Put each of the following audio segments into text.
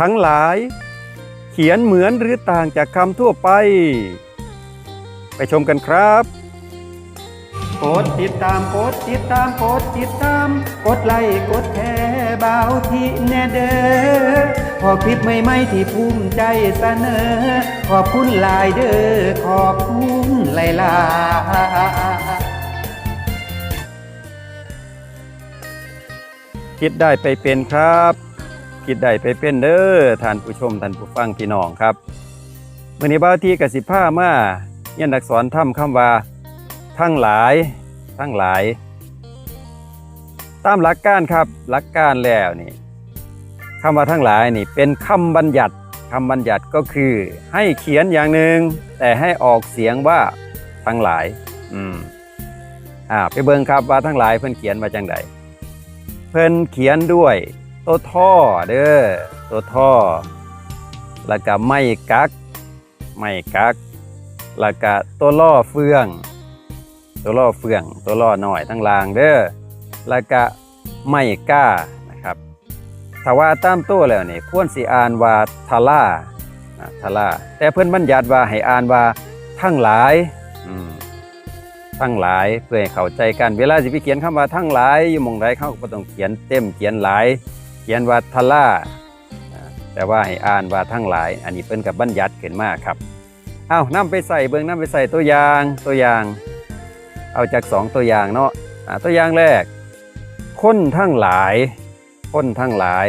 ทั้งหลาย เขียนเหมือนหรือต่างจากคำทั่วไป ไปชมกันครับกดติดตามกดติดตามกดติดตาม กดไลค์กดแชร์เบาที่แน่เด้อพอคลิปใหม่ๆที่ภูมิใจเสนอ ขอบคุณหลายเด้อขอบคุณหลายๆคิดได้ไปเป็นครับ คิดได้ไปเป็นเด้อท่านผู้ชมท่านผู้ฟังพี่น้องครับมื่อนี้บ้าวที่กสิผ้ามาเรียนอักษรทำคำว่า ทั้งหลาย ทั้งหลาย ตามหลักการครับหลักการแล้วนี่คำว่าทั้งหลายนี่เป็นคำบัญญัติคำบัญญัติก็คือ ให้เขียนอย่างหนึ่งแต่ให้ออกเสียงว่าทั้งหลาย อืมอ่าไปเบิ่งครับว่าทั้งหลายเพิ่นเขียนมาจังใดเพิ่นเขียนด้วย ตัวท่อเด้อตัวท่อ แล้วก็ไม่กักไม่กักแล้วก็ตัวล่อเฟือง ตัวล่อเฟือง ตัวล่อหน่อยทั้งลางเด้อแล้วก็ไม่กล้านะครับถ้าว่าตามตัวแล้วนี่ควรสิอ่านว่าทาล่าทาล่าแต่เพิ่อนบัญญัติว่าให้อ่านว่าทั้งหลายทั้งหลายเพื่อให้เข้าใจกันเวลาสิไปเขียนคำว่าทั้งหลายอยู่มองใดเขาก็ต้องเขียนเต็มเขียนหลาย เขียนว่าทล่าอ่าแต่ว่าให้อ่านว่าทั้งหลาย อันนี้เพิ่นกับบัญญัติขึ้นมาครับเอานำไปใส่เบิ่งนำไปใส่ตัวอย่างตัวอย่าง เอาจากสองตัวอย่างเนาะตัวอย่างแรก คนทั้งหลายคนทั้งหลาย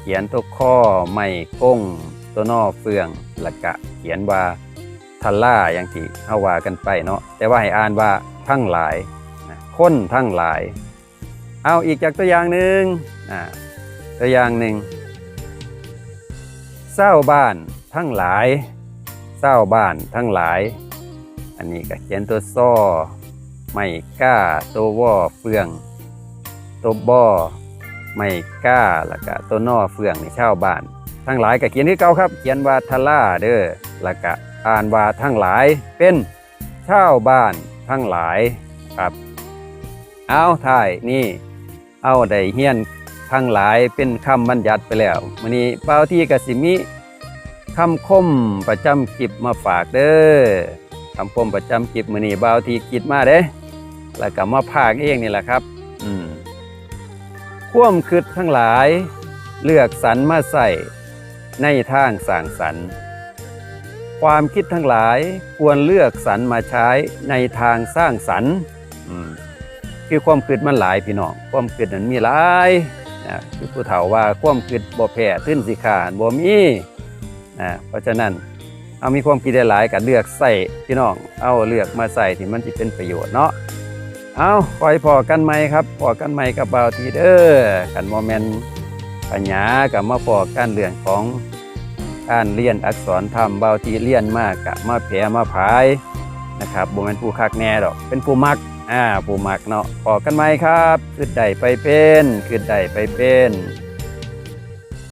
เขียนตัวข้อไม่ก้งตัวนอเฟืองแล้วก็เขียนว่าทัลล่าอย่างที่เอาว่ากันไปเนาะแต่ว่าให้อ่านว่าทั้งหลายคนทั้งหลาย เอาอีกจากตัวอย่างหนึ่งตัวอย่างหนึ่งเศร้าบ้านทั้งหลายเศร้าบ้านทั้งหลาย อันนี้ก็เขียนตัวซ้อไม่กล้าตัวว่อเฟือง ตัวบ่อไม่กล้าแล้วก็ตัวนอเฟืองนี่ชาบ้าน ทั้งหลายก็เขียนที่เก่าครับ เขียนว่าทล่าเด้อแล้วก็อ่านว่าทั้งหลายเป็นชาบ้านทั้งหลายครับ เอาถ่ายนี่ เอาได้เฮียนทั้งหลายเป็นคำบัญญัติไปแล้วมื้อนี้เป้าที่กสิมิคำคมประจำคลิปมาฝากเด้อคำคมประจำคลิปมื้อนี้เป้าที่คิดมาเด้แล้วก็มาพากเองนี่แหละครับอืมข่วามคิดทั้งหลาย เลือกสรรมาใส่ในทางสร้างสรรค์ ความคิดทั้งหลายควรเลือกสรรมาใช้ในทางสร้างสรรค์อืม คือความคิดมันหลายพี่น้องความคิดนั้นมีหลายนะคือผู้เฒ่าว่าความคิดบ่แพ้ทึ้นสิขาดบ่มีนะเพราะฉะนั้นเอามีความคิดหลายๆก็เลือกใส่พี่น้อง เอาเลือกมาใส่ที่มันจะเป็นประโยชน์เนาะเอาคอยพอกันไหมครับพอกันไหมกับเบาทีเดอร์กันโมเมนต์ปัญญากับมาพอกันเรื่องของการเรียนอักษรธรรมเบาทีเรียนมากกับมาแผลมาพายนะครับโมเมนผู้คักแน่ดอก เป็นผู้มัก อ่าผู้มักเนาะพอกันไหมครับขึ้นใดไปเป็นขึ้นใดไปเป็น